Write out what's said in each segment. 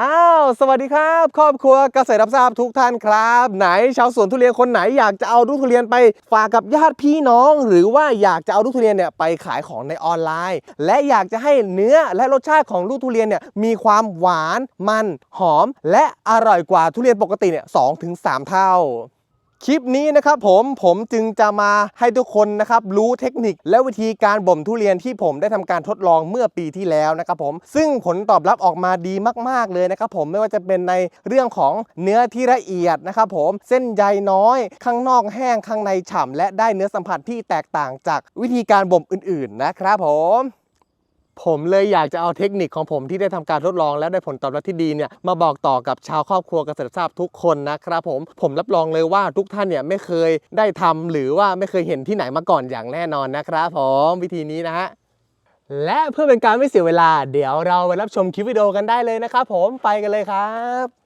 อ้าว สวัสดีครับ ครอบครัวเกษตรรับทราบทุกท่านครับ ไหนชาวสวนทุเรียนคนไหนอยากจะเอาลูกทุเรียนไปฝากกับญาติพี่น้อง หรือว่าอยากจะเอาลูกทุเรียนเนี่ยไปขายของในออนไลน์ และอยากจะให้เนื้อและรสชาติของลูกทุเรียนเนี่ยมีความหวานมันหอม และอร่อยกว่าทุเรียนปกติเนี่ยสองถึงสามเท่า คลิปนี้นะครับผมผมจึงจะมาให้ทุกคนนะครับรู้เทคนิค และวิธีการบ่มทุเรียนที่ผมได้ทำการทดลองเมื่อปีที่แล้วนะครับผมซึ่งผลตอบรับออกมาดีมาก ๆเลยนะครับผมไม่ว่าจะเป็นในเรื่องของเนื้อที่ละเอียดนะครับผมเส้นใยน้อย ข้างนอกแห้งข้างในฉ่ำและได้เนื้อสัมผัสที่แตกต่างจากวิธีการบ่มอื่น ๆ นะครับผม ผมเลยอยากจะเอาเทคนิคของผมที่ได้ทำการทดลองและได้ผลตอบรับที่ดีเนี่ยมาบอกต่อกับชาวครอบครัวเกษตรทราบทุกคนนะครับผมผมรับรองเลยว่าทุกท่านเนี่ยไม่เคยได้ทำหรือว่าไม่เคยเห็นที่ไหนมาก่อนอย่างแน่นอนนะครับผมวิธีนี้นะฮะและเพื่อเป็นการไม่เสียเวลา เดี๋ยวเราไปรับชมคลิปวิดีโอกันได้เลยนะครับผมไปกันเลยครับ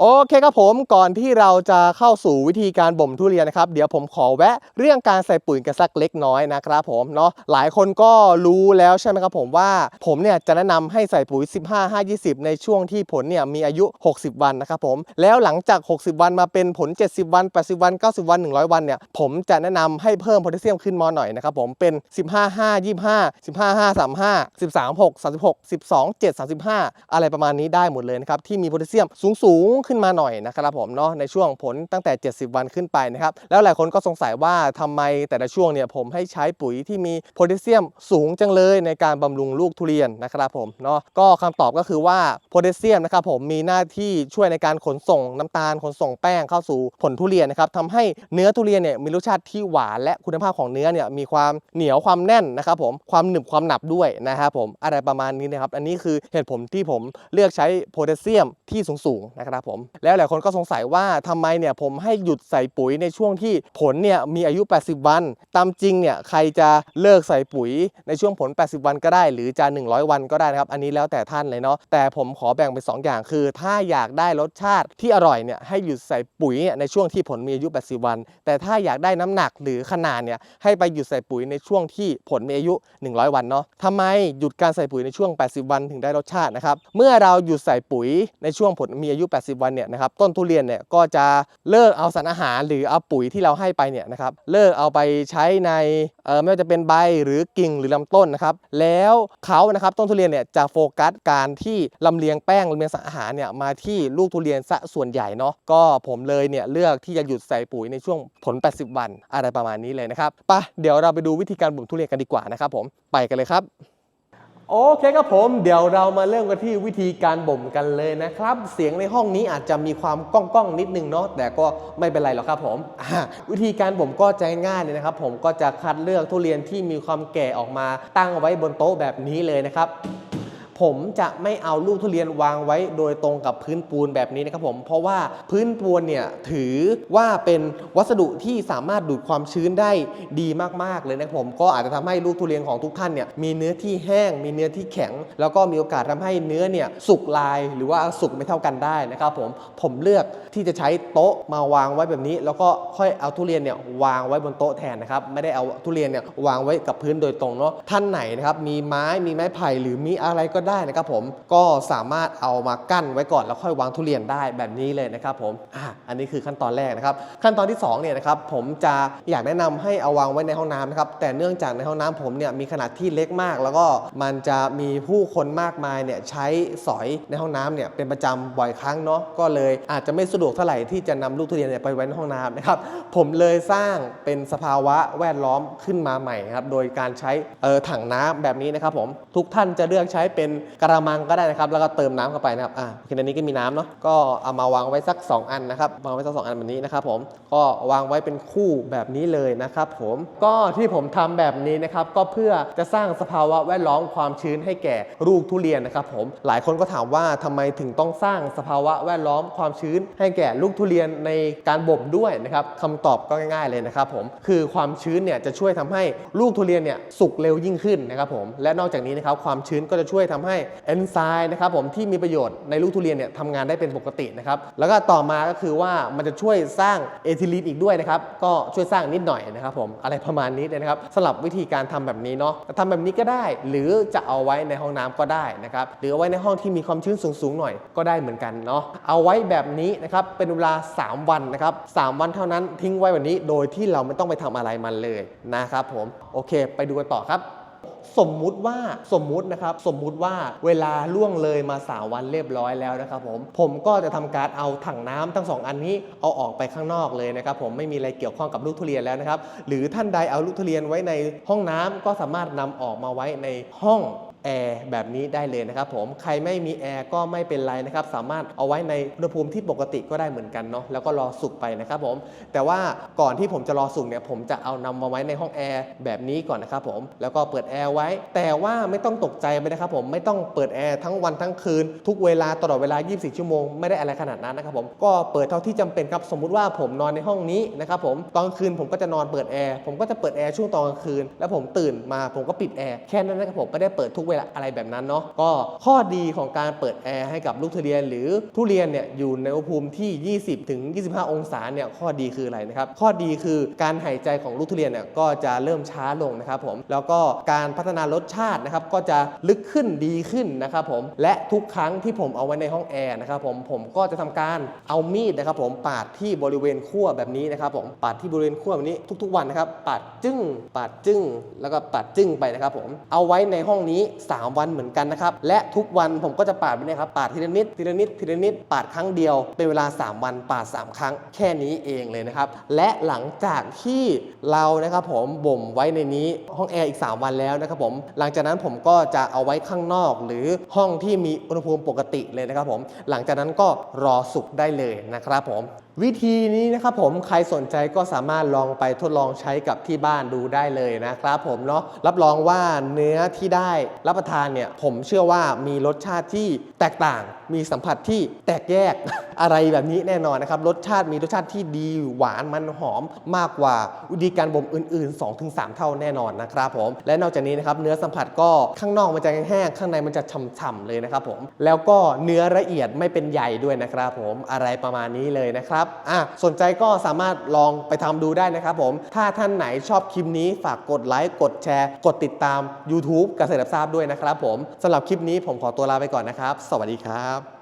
โอเคครับผมก่อนที่เราจะเข้าสู่วิธีการบ่มทุเรียนนะครับ เดี๋ยวผมขอแวะเรื่องการใส่ปุ๋ยกันสักเล็กน้อยนะครับผมเนาะหลายคนก็รู้แล้วใช่ไหมครับผมว่าผมเนี่ยจะแนะนำให้ใส่ปุ๋ย 15 5 20 ในช่วงที่ผลเนี่ยมีอายุ 60 วันนะครับผมแล้วหลังจาก 60 วันมาเป็นผล 70 วัน 80 วัน 90 วัน 100 วันเนี่ยผมจะแนะนำให้เพิ่มโพแทสเซียมขึ้นมาหน่อยนะครับผมเป็น 15 5 25 15 5 35 13 6 36 12 7 35 อะไรประมาณนี้ได้หมดเลยนะครับที่มีโพแทสเซียมสูงๆขึ้นมาหน่อยนะครับผมเนาะในช่วงผลตั้งแต่ 70 วันขึ้นไปนะครับแล้วหลายคนก็สงสัยว่าทำไมแต่ละช่วงเนี่ยผมให้ใช้ปุ๋ยที่มีโพแทสเซียมสูงจังเลยในการบำรุงลูกทุเรียนนะครับผมเนาะก็คำตอบก็คือว่าโพแทสเซียมนะครับผมมีหน้าที่ช่วยในการขนส่งน้ำตาลขนส่งแป้งเข้าสู่ผลทุเรียนนะครับทำให้เนื้อทุเรียนเนี่ยมีรสชาติที่หวานและคุณภาพของเนื้อเนี่ยมีความเหนียวความแน่นนะครับผมความหนึบความหนับด้วยนะครับผมอะไรประมาณนี้นะครับอันนี้คือเหตุผลที่ผมเลือกใช้โพแทสเซียมที่สูงๆนะครับผมแล้วหลายคนก็สงสัยว่าทำไมเนี่ยผมให้หยุดใส่ปุ๋ยในช่วงที่ผลเนี่ยมีอายุ 80 วัน ตามจริงเนี่ยใครจะเลิกใส่ปุ๋ยในช่วงผล 80 วันก็ได้ หรือจะ 100 วันก็ได้นะครับ อันนี้แล้วแต่ท่านเลยเนาะแต่ผมขอแบ่งเป็น 2 อย่างคือ ถ้าอยากได้รสชาติที่อร่อยเนี่ยให้หยุดใส่ปุ๋ยเนี่ยในช่วงที่ผลมีอายุ 80 วัน แต่ถ้าอยากได้น้ำหนักหรือขนาดเนี่ยให้ไปหยุดใส่ปุ๋ยในช่วงที่ผลมีอายุ 100 วันเนาะทำไมหยุดการใส่ปุ๋ยในช่วง 80 วันถึงได้รสชาตินะครับเมื่อเราหยุดใส่ปุ๋ยในช่วงผลมีอายุ 80วันเนี่ยนะครับต้นทุเรียนเนี่ยก็จะเลิกเอาสารอาหารหรือเอาปุ๋ยที่เราให้ไปเนี่ยนะครับเลิกเอาไปใช้ในเออไม่ว่าจะเป็นใบหรือกิ่งหรือลำต้นนะครับแล้วเขานะครับต้นทุเรียนเนี่ยจะโฟกัสการที่ลำเลียงแป้งลำเลียงสารอาหารเนี่ยมาที่ลูกทุเรียนซะส่วนใหญ่เนาะก็ผมเลยเนี่ยเลือกที่จะหยุดใส่ปุ๋ยในช่วงผล 80 วันอะไรประมาณนี้เลยนะครับปะเดี๋ยวเราไปดูวิธีการบ่มทุเรียนกันดีกว่านะครับผมไปกันเลยครับ โอเคครับผมเดี๋ยวเรามาเริ่มกันที่วิธีการบ่มกันเลยนะครับ เสียงในห้องนี้อาจจะมีความก้องก้องนิดนึงเนาะแต่ก็ไม่เป็นไรหรอกครับผมวิธีการบ่มก็ใจง่ายเลยนะครับ ผมก็จะคัดเลือกทุเรียนที่มีความแก่ออกมาตั้งไว้บนโต๊ะแบบนี้เลยนะครับ ผมจะไม่เอาลูกทุเรียนวางไว้โดยตรงกับพื้นปูนแบบนี้นะครับผม เพราะว่าพื้นปูนเนี่ยถือว่าเป็นวัสดุที่สามารถดูดความชื้นได้ดีมากๆเลยนะครับผม ก็อาจจะทำให้ลูกทุเรียนของทุกท่านเนี่ยมีเนื้อที่แห้ง มีเนื้อที่แข็ง แล้วก็มีโอกาสทำให้เนื้อเนี่ยสุกลายหรือว่าสุกไม่เท่ากันได้นะครับผมผมเลือกที่จะใช้โต๊ะมาวางไว้แบบนี้ แล้วก็ค่อยเอาทุเรียนเนี่ยวางไว้บนโต๊ะแทนนะครับไม่ได้เอาทุเรียนเนี่ยวางไว้กับพื้นโดยตรงเนาะท่านไหนนะครับมีไม้มีไม้ไผ่หรือมีอะไรก็ได้ได้นะครับผมก็สามารถเอามากั้นไว้ก่อนแล้วค่อยวางทุเรียนได้แบบนี้เลยนะครับผมอะอันนี้คือขั้นตอนแรกนะครับ ขั้นตอนที่สองเนี่ยนะครับผมจะอยากแนะนำให้เอาวางไว้ในห้องน้ำนะครับแต่เนื่องจากในห้องน้ำผมเนี่ยมีขนาดที่เล็กมาก แล้วก็มันจะมีผู้คนมากมายเนี่ยใช้สอยในห้องน้ำเนี่ยเป็นประจำบ่อยครั้งเนาะก็เลยอาจจะไม่สะดวกเท่าไหร่ที่จะนำลูกทุเรียนเนี่ยไปไว้ในห้องน้ำนะครับผมเลยสร้างเป็นสภาวะแวดล้อมขึ้นมาใหม่ครับโดยการใช้เออถังน้ำแบบนี้นะครับผมทุกท่านจะเลือกใช้เป็นกระมังก็ได้นะครับ แล้วก็เติมน้ำเข้าไปนะครับอ่าโอเคในนี้ก็มีน้ำเนาะก็เอามาวางไว้สัก 2 อันนะครับวางไว้สักสองอันแบบนี้นะครับผมก็วางไว้เป็นคู่แบบนี้เลยนะครับผมก็ที่ผมทำแบบนี้นะครับก็เพื่อจะสร้างสภาวะแวดล้อมความชื้นให้แก่ลูกทุเรียนนะครับผมหลายคนก็ถามว่าทำไมถึงต้องสร้างสภาวะแวดล้อมความชื้น ให้แก่ลูกทุเรียนในการบ่มด้วยนะครับคำตอบก็ง่าย ๆเลยนะครับผมคือความชื้นเนี่ยจะช่วยทำให้ลูกทุเรียนเนี่ยสุกเร็วยิ่งขึ้นนะครับผมและนอกจากนี้นะครับความชื้นก็จะช่วยทำำให้เอนไซม์นะครับผมที่มีประโยชน์ในลูกทุเรียนเนี่ยทำงานได้เป็นปกตินะครับแล้วก็ต่อมาก็คือว่ามันจะช่วยสร้างเอทิลีนอีกด้วยนะครับก็ช่วยสร้างนิดหน่อยนะครับผมอะไรประมาณนี้เลยนะครับสำหรับวิธีการทำแบบนี้เนาะทำแบบนี้ก็ได้ หรือจะเอาไว้ในห้องน้ำก็ได้นะครับหรือเอาไว้ในห้องที่มีความชื้นสูงๆหน่อยก็ได้เหมือนกันเนาะเอาไว้แบบนี้นะครับเป็นเวลา 3 วันนะครับ3วันเท่านั้นทิ้งไว้แบบนี้ โดยที่เราไม่ต้องไปทำอะไรมันเลยนะครับผมโอเค ไปดูกันต่อครับ สมมุติว่าสมมุตินะครับสมมุติว่าเวลาล่วงเลยมา 3 วันเรียบร้อยแล้วนะครับผมผมก็จะทำการเอาถังน้ำทั้งสองอันนี้เอาออกไปข้างนอกเลยนะครับผมไม่มีอะไรเกี่ยวข้องกับลูกทุเรียนแล้วนะครับหรือท่านใดเอาลูกทุเรียนไว้ในห้องน้ำก็สามารถนำออกมาไว้ในห้อง แอร์แบบนี้ได้เลยนะครับผมใครไม่มีแอร์ก็ไม่เป็นไรนะครับสามารถเอาไว้ในอุณหภูมิที่ปกติก็ได้เหมือนกันเนาะแล้วก็รอสุกไปนะครับผม แต่ว่าก่อนที่ผมจะรอสุกเนี่ยผมจะเอานำมาไว้ในห้องแอร์แบบนี้ก่อนนะครับผมแล้วก็เปิดแอร์ไว้ แต่ว่าไม่ต้องตกใจไปนะครับผมไม่ต้องเปิดแอร์ทั้งวันทั้งคืน ทุกเวลาตลอดเวลา 24 ชั่วโมงไม่ได้อะไรขนาดนั้นนะครับผมก็เปิดเท่าที่จำเป็นครับสมมุติว่าผมนอนในห้องนี้นะครับผมตอนกลางคืนผมก็จะนอนเปิดแอร์ผมก็จะเปิดแอร์ช่วงตอนกลางคืนแล้วผมตื่นมาผมก็ปิดแอร์แค่นั้นนะครับผมไม่ได้เปิดทุกเวลาอะไรแบบนั้นเนาะก็ข้อดีของการเปิดแอร์ให้กับลูกทุเรียน หรือทุเรียนเนี่ยอยู่ในอุณหภูมิที่ 20ถึง25 องศาเนี่ยข้อดีคืออะไรนะครับข้อดีคือการหายใจของลูกทุเรียนเนี่ยก็จะเริ่มช้าลงนะครับผมแล้วก็การพัฒนารสชาตินะครับก็จะลึกขึ้นดีขึ้นนะครับผมและทุกครั้งที่ผมเอาไว้ในห้องแอร์นะครับผมผมก็จะทำการเอามีดนะครับผมปาดที่บริเวณขั้วแบบนี้นะครับผมปาดที่บริเวณขั้วแบบนี้ทุก ๆ วันนะครับปาดจึ้งปาดจึ้ง แล้วก็ปาดจึ้งไปนะครับผมเอาไว้ในห้องนี้3 วันเหมือนกันนะครับ และทุกวันผมก็จะปาดไปเนะครับ ปาดทีละนิด ทีละนิด ทีละนิด ปาดครั้งเดียว เป็นเวลา 3 วัน ปาด 3 ครั้ง แค่นี้เองเลยนะครับ และหลังจากที่เรานะครับผมบ่มไว้ในนี้ห้องแอร์อีก 3 วันแล้วนะครับผม หลังจากนั้นผมก็จะเอาไว้ข้างนอก หรือห้องที่มีอุณหภูมิปกติเลยนะครับผม หลังจากนั้นก็รอสุกได้เลยนะครับผมวิธีนี้นะครับผมใครสนใจก็สามารถลองไปทดลองใช้กับที่บ้านดูได้เลยนะครับผมเนาะรับรองว่าเนื้อที่ได้รับับประทานเนี่ยผมเชื่อว่ามีรสชาติที่แตกต่าง มีสัมผัสที่แตกแยกอะไรแบบนี้แน่นอนนะครับรสชาติมีรสชาติที่ดีหวานมันหอมมากกว่าวิธีการบ่มอื่น ๆ 2-3 เท่าแน่นอนนะครับผมและนอกจากนี้นะครับเนื้อสัมผัสก็ข้างนอกมันจะแห้งข้างในมันจะฉ่ำๆเลยนะครับผมแล้วก็เนื้อละเอียดไม่เป็นใยด้วยนะครับผมอะไรประมาณนี้เลยนะครับอะสนใจก็สามารถลองไปทำดูได้นะครับผมถ้าท่านไหนชอบคลิปนี้ฝากกดไลค์กดแชร์ กดติดตาม YouTube เกษตรทราบด้วยนะครับผมสำหรับคลิปนี้ผมขอตัวลาไปก่อนนะครับ สวัสดีครับ